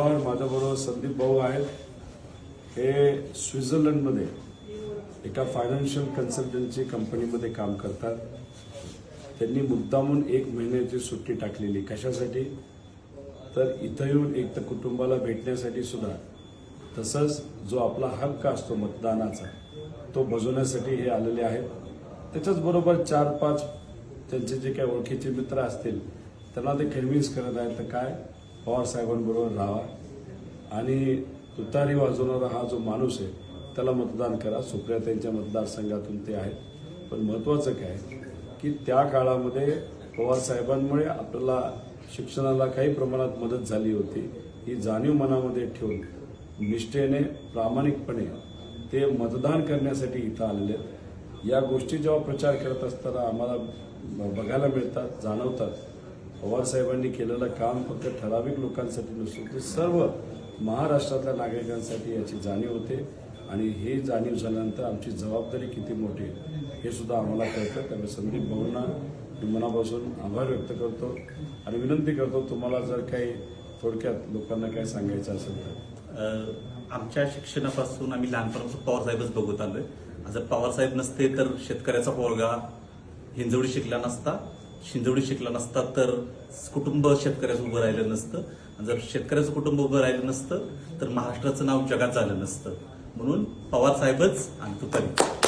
पवार माझ्याबरोबर संदीप भाऊ आहेत. हे स्वित्झर्लंडमध्ये एका फायनान्शियल कन्सल्टन्सी कंपनीमध्ये काम करतात. त्यांनी मुद्दामून एक महिन्याची सुट्टी टाकलेली. कशासाठी? तर इथं येऊन एक तर कुटुंबाला भेटण्यासाठी सुद्धा. तसंच जो आपला हक्क असतो मतदानाचा तो बजवण्यासाठी हे आलेले आहेत. त्याच्याचबरोबर चार पाच त्यांचे जे काही ओळखीचे मित्र असतील त्यांना ते कन्व्हिन्स करत आहेत. तर काय? पवार साहेबांबरोबर राहा. आणि तुतारी वाजवणारा हा जो माणूस आहे त्याला मतदान करा. सुप्रियाताईंच्या मतदारसंघातून ते आहेत. पण महत्त्वाचं काय की त्या काळामध्ये पवार साहेबांमुळे आपल्याला शिक्षणाला काही प्रमाणात मदत झाली होती. ही जाणीव मनामध्ये ठेवून निष्ठेने प्रामाणिकपणे ते मतदान करण्यासाठी इथं आलेले आहेत. या गोष्टी जेव्हा प्रचार करत असताना आम्हाला ब- बघायला मिळतात जाणवतात. पवारसाहेबांनी केलेलं काम फक्त ठराविक लोकांसाठी नसून ते सर्व महाराष्ट्रातल्या नागरिकांसाठी याची जाणीव होते. आणि हे जाणीव झाल्यानंतर आमची जबाबदारी किती मोठी आहे हे सुद्धा आम्हाला कळतं. त्यामुळे संदीप भाऊंना मी मनापासून आभार व्यक्त करतो आणि विनंती करतो तुम्हाला जर काही थोडक्यात लोकांना काय सांगायचं असेल तर. आमच्या शिक्षणापासून आम्ही लहानपणापासून पवार साहेबच बघत आलोय. जर पवारसाहेब नसते तर शेतकऱ्याचा पोरगा हिंजवडी शिकला नसता. शिंजवडी शिकला नसता तर कुटुंब शेतकऱ्याचं उभं राहिलं नसतं. जर शेतकऱ्याचं कुटुंब उभं राहिलं नसतं तर महाराष्ट्राचं नाव जगात झालं नसतं. म्हणून पवार साहेबच आणि तुतारी.